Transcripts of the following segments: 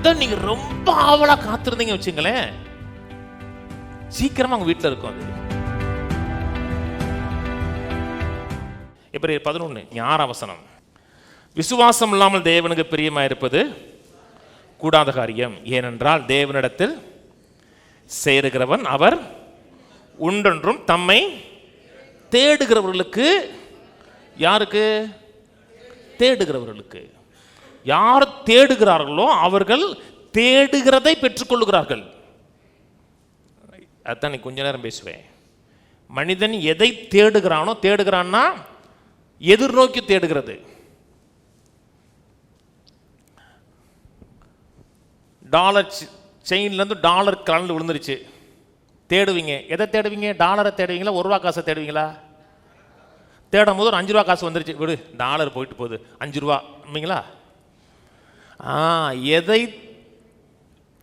அதை நீங்க ரொம்ப ஆவலா காத்திருந்தீங்க வச்சுங்களேன். சீக்கிரமா உங்க வீட்டுல இருக்கும் அது. இப்படி பதினொன்று யார் அவசனம் விசுவாசம் இல்லாமல் தேவனுக்கு பிரியமாயிருப்பது கூடாத காரியம். ஏனென்றால் தேவனிடத்தில் சேருகிறவன் அவர் உண்டென்றும் தம்மை தேடுகிறவர்களுக்கு யாருக்கு? தேடுகிறவர்களுக்கு. யார் தேடுகிறார்களோ அவர்கள் தேடுகிறதை பெற்றுக்கொள்ளுகிறார்கள். அதான் நீ கொஞ்ச நேரம் பேசுவேன். மனிதன் எதை தேடுகிறானோ தேடுகிறான்னா எதிர்நோக்கி தேடுகிறது. டாலர் செயின்லேருந்து டாலர் கலந்து விழுந்துருச்சு. தேடுவீங்க. எதை தேடுவீங்க? டாலரை தேடுவீங்களா? ஒரு ரூபா காசை தேடுவீங்களா? தேடும் போது ஒரு அஞ்சு ரூபா காசு வந்துருச்சு. விடு டாலர் போயிட்டு போகுது. அஞ்சு ரூபா இல்லைங்களா எதை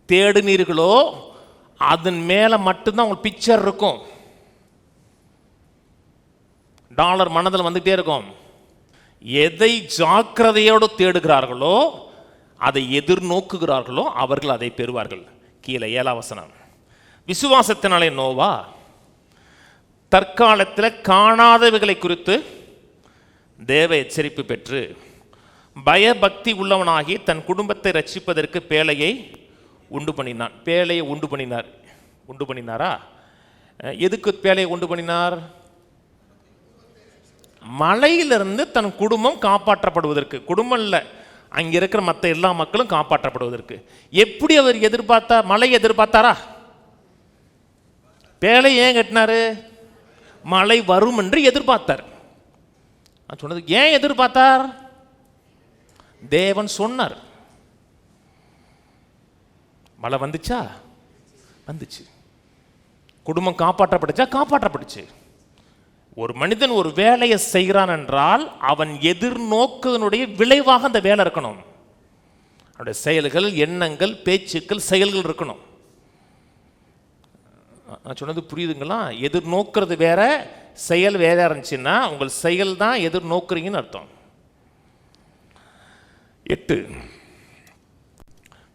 தேடுனீர்களோ அதன் மேலே மட்டும்தான் உங்களுக்கு பிக்சர் இருக்கும். டாலர் மனதில் வந்துகிட்டே இருக்கும். எதை ஜாக்கிரதையோடு தேடுகிறார்களோ அதை எதிர்நோக்குகிறார்களோ அவர்கள் அதை பெறுவார்கள். கீழே ஏழாம் விசுவாசத்தினாலே நோவா தற்காலத்தில் காணாதவைகளை குறித்து தேவ எச்சரிப்பு பெற்று பயபக்தி உள்ளவனாகி தன் குடும்பத்தை ரட்சிப்பதற்கு பேழையை உண்டு பண்ணினான். பேழையை உண்டு பண்ணினார். உண்டு பண்ணினாரா? எதுக்கு பேழையை உண்டு பண்ணினார்? மலையிலிருந்து தன் குடும்பம் காப்பாற்றப்படுவதற்கு. குடும்பம் இல்லை அங்கே இருக்கிற மற்ற எல்லா மக்களும் காப்பாற்றப்படுவதற்கு. எப்படி அவர் எதிர்பார்த்தார் மலை எதிர்பார்த்தாரா? பேழை ஏன் கட்டினாரு? மழை வரும் என்று எதிர்பார்த்தார். நான் சொன்னது ஏன் எதிர்பார்த்தார்? தேவன் சொன்னார். மழை வந்துச்சா? வந்துச்சு. குடும்பம் காப்பாற்றப்பட்டுச்சா? காப்பாற்றப்பட்டுச்சு. ஒரு மனிதன் ஒரு வேலையை செய்கிறான் என்றால் அவன் எதிர்நோக்குதனுடைய விளைவாக அந்த வேலை இருக்கணும். அவனுடைய செயல்கள் எண்ணங்கள் பேச்சுக்கள் செயல்கள் இருக்கணும். நான் சொன்னது புரியுதுங்களா? எதிர்நோக்கிறது வேற செயல் வேற இருந்துச்சுன்னா உங்கள் செயல் தான் எதிர்நோக்குறீங்கன்னு அர்த்தம். எட்டு.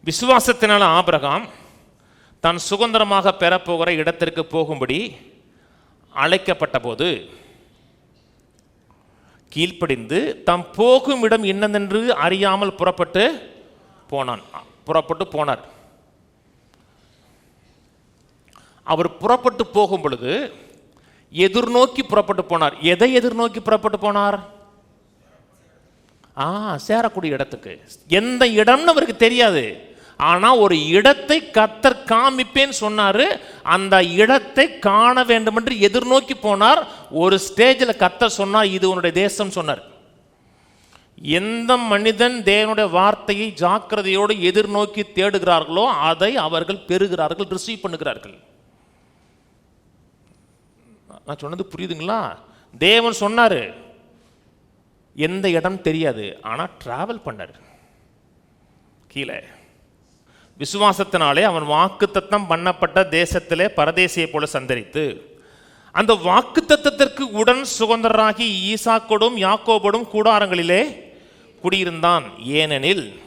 விசுவாசத்தினால் ஆபிரகாம் தான் சுதந்திரமாக பெறப்போகிற இடத்திற்கு போகும்படி அழைக்கப்பட்ட போது கீழ்ப்படிந்து தாம் போகும் இடம் என்னதென்று அறியாமல் புறப்பட்டு போனான். புறப்பட்டு போனார். அவர் புறப்பட்டு போகும் பொழுது எதிர்நோக்கி புறப்பட்டு போனார். எதை எதிர்நோக்கி புறப்பட்டு போனார்? ஆ சேரக்கூடிய இடத்துக்கு. எந்த இடம்னு அவருக்கு தெரியாது. ஆனால் ஒரு இடத்தை கத்தர் காமிப்பேன்னு சொன்னார். அந்த இடத்தை காண வேண்டும் என்று எதிர்நோக்கி போனார். ஒரு ஸ்டேஜில் கத்தர் சொன்னார் இது உன்னுடைய தேசம் சொன்னார். எந்த மனிதன் தேவனுடைய வார்த்தையை ஜாக்கிரதையோடு எதிர்நோக்கி தேடுகிறார்களோ அதை அவர்கள் பெறுகிறார்கள் ரிசீவ் பண்ணுகிறார்கள். நான் சொன்னது புரியுதுங்களா? தேவன் சொன்னார் எந்த இடம் தெரியாது ஆனால் ட்ராவல் பண்ணார். கீழே. விசுவாசத்தினாலே அவன் வாக்குத்தத்தம் பண்ணப்பட்ட தேசத்திலே பரதேசியை போல சந்தரித்து அந்த வாக்குத்தத்தத்திற்கு உடன் சுதந்திரராகி ஈசாக்கோடும் யாக்கோபோடும் கூடாரங்களிலே குடியிருந்தான். ஏனெனில்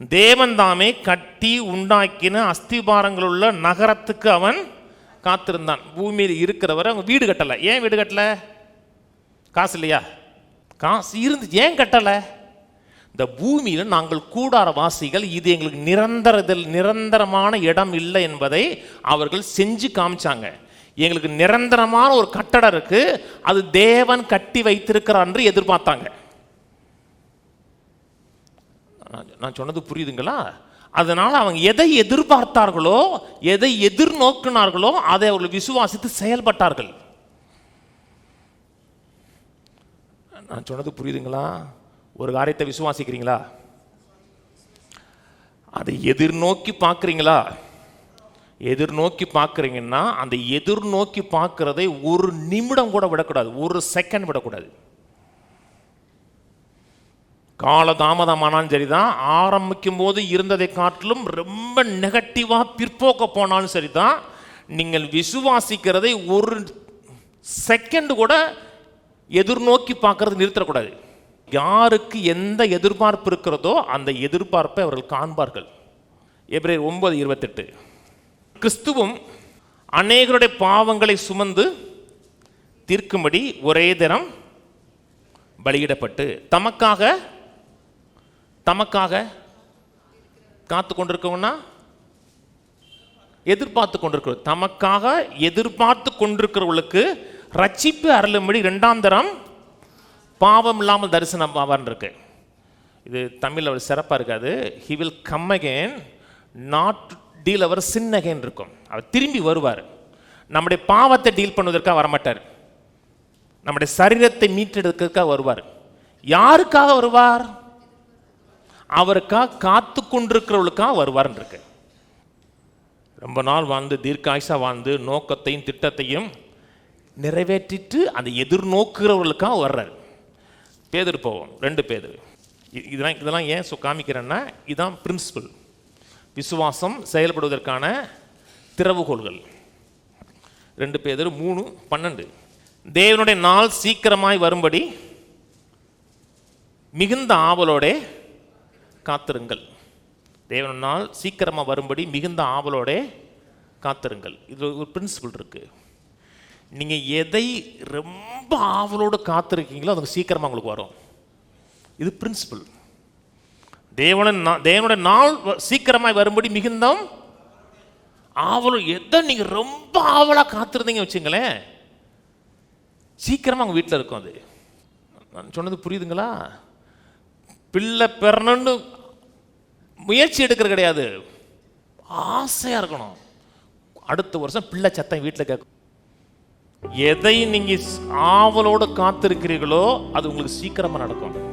தேவன்தாமே கட்டி உண்டாக்கின அஸ்திபாரங்களுள்ள நகரத்துக்கு அவன் காத்திருந்தான். பூமியில் இருக்கிறவரை அவங்க வீடு கட்டலை. ஏன் வீடு கட்டலை? காசு இல்லையா? காசு இருந்து ஏன் கட்டலை? இந்த பூமியில் நாங்கள் கூடார வாசிகள் இது எங்களுக்கு நிரந்தரத்தில் நிரந்தரமான இடம் இல்லை என்பதை அவர்கள் செஞ்சு காமிச்சாங்க. எங்களுக்கு நிரந்தரமான ஒரு கட்டடம் இருக்கு. அது தேவன் கட்டி வைத்திருக்கிறார் என்று எதிர்பார்த்தாங்க. நான் நான் சொன்னது புரியுதுங்களா? அதனால் அவங்க எதை எதிர்பார்த்தார்களோ எதை எதிர்நோக்கினார்களோ அதை அவர்கள் விசுவாசித்து செயல்பட்டார்கள். நான் சொன்னது புரியுதுங்களா? ஒரு காரியத்தை விசுவாசிக்கிறீங்களா? அதை எதிர்நோக்கி பார்க்குறீங்களா? எதிர்நோக்கி பார்க்குறீங்கன்னா அந்த எதிர்நோக்கி பார்க்குறதை ஒரு நிமிடம் கூட விடக்கூடாது. ஒரு செகண்ட் விடக்கூடாது. கால தாமதமானாலும் சரிதான். ஆரம்பிக்கும் போது இருந்ததை காட்டிலும் ரொம்ப நெகட்டிவாக பிற்போக்க போனாலும் சரிதான். நீங்கள் விசுவாசிக்கிறதை ஒரு செகண்ட் கூட எதிர்நோக்கி பார்க்கறது நிறுத்தக்கூடாது. யாருக்கு எந்த எதிர்பார்ப்பு இருக்கிறதோ அந்த எதிர்பார்ப்பை அவர்கள் காண்பார்கள். எப்ரே ஒன்பது இருபத்தெட்டு. கிறிஸ்துவும் அநேகருடைய பாவங்களை சுமந்து தீர்க்கும்படி ஒரே தினம் பலியிடப்பட்டு தமக்காக தமக்காக காத்து கொண்டிருக்கவனா எதிர்பார்த்து கொண்டிருக்கிறோம். தமக்காக எதிர்பார்த்து கொண்டிருக்கிறவர்களுக்கு ரட்சிப்பு அருளும்படி ரெண்டாம் தரம் பாவம் இல்லாமல் தரிசனம் ஆவார்னு இருக்கு. இது தமிழில் ஒரு சிறப்பாக இருக்காது he will come again not deal our sin again இருக்கும். அவர் திரும்பி வருவார். நம்முடைய பாவத்தை டீல் பண்ணுவதற்காக வரமாட்டார். நம்முடைய சரீரத்தை மீட்டெடுக்கிறதுக்காக வருவார். யாருக்காக வருவார்? அவருக்காக காத்து கொண்டிருக்கிறவளுக்காக வருவார்னு இருக்கு. ரொம்ப நாள் வாழ்ந்து தீர்க்காயுசா வாழ்ந்து நோக்கத்தையும் திட்டத்தையும் நிறைவேற்றிட்டு அந்த எதிர்நோக்குறவர்களுக்காக வர்றாரு. பேதர் போவோம் ரெண்டு பேதர். இதெல்லாம் இதெல்லாம் ஏன் சொ- காமிக்கிறேன்னா இதுதான் பிரின்சிபல் விசுவாசம் செயல்படுவதற்கான திறவுகோள்கள். ரெண்டு பேதர் மூணு பன்னெண்டு. தேவனுடைய நாள் சீக்கிரமாய் வரும்படி மிகுந்த ஆவலோடே காத்திருங்கள். தேவனுடைய நாள் சீக்கிரமாக வரும்படி மிகுந்த ஆவலோடே காத்திருங்கள். இது ஒரு பிரின்சிபல் இருக்குது நீங்கள் எதை ரொம்ப ஆவலோடு காத்திருக்கீங்களோ அது சீக்கிரமாக உங்களுக்கு வரும். இது பிரின்சிபல் தேவன தேவனுடைய நாள் வ- வரும்படி மிகுந்தம் ஆவலும் எதை நீங்கள் ரொம்ப ஆவலாக காத்திருந்தீங்க வச்சுங்களேன் சீக்கிரமாக உங்கள் வீட்டில் இருக்கும் அது. நான் சொன்னது புரியுதுங்களா? பிள்ளை பெறணும்னு முயற்சி எடுக்கிறது கிடையாது. ஆசையாக இருக்கணும். அடுத்த வருஷம் பிள்ளை சத்தம் வீட்டில் கேட்கும். எதை நீங்கள் ஆவலோடு காத்திருக்கிறீர்களோ அது உங்களுக்கு சீக்கிரமாக நடக்கும்.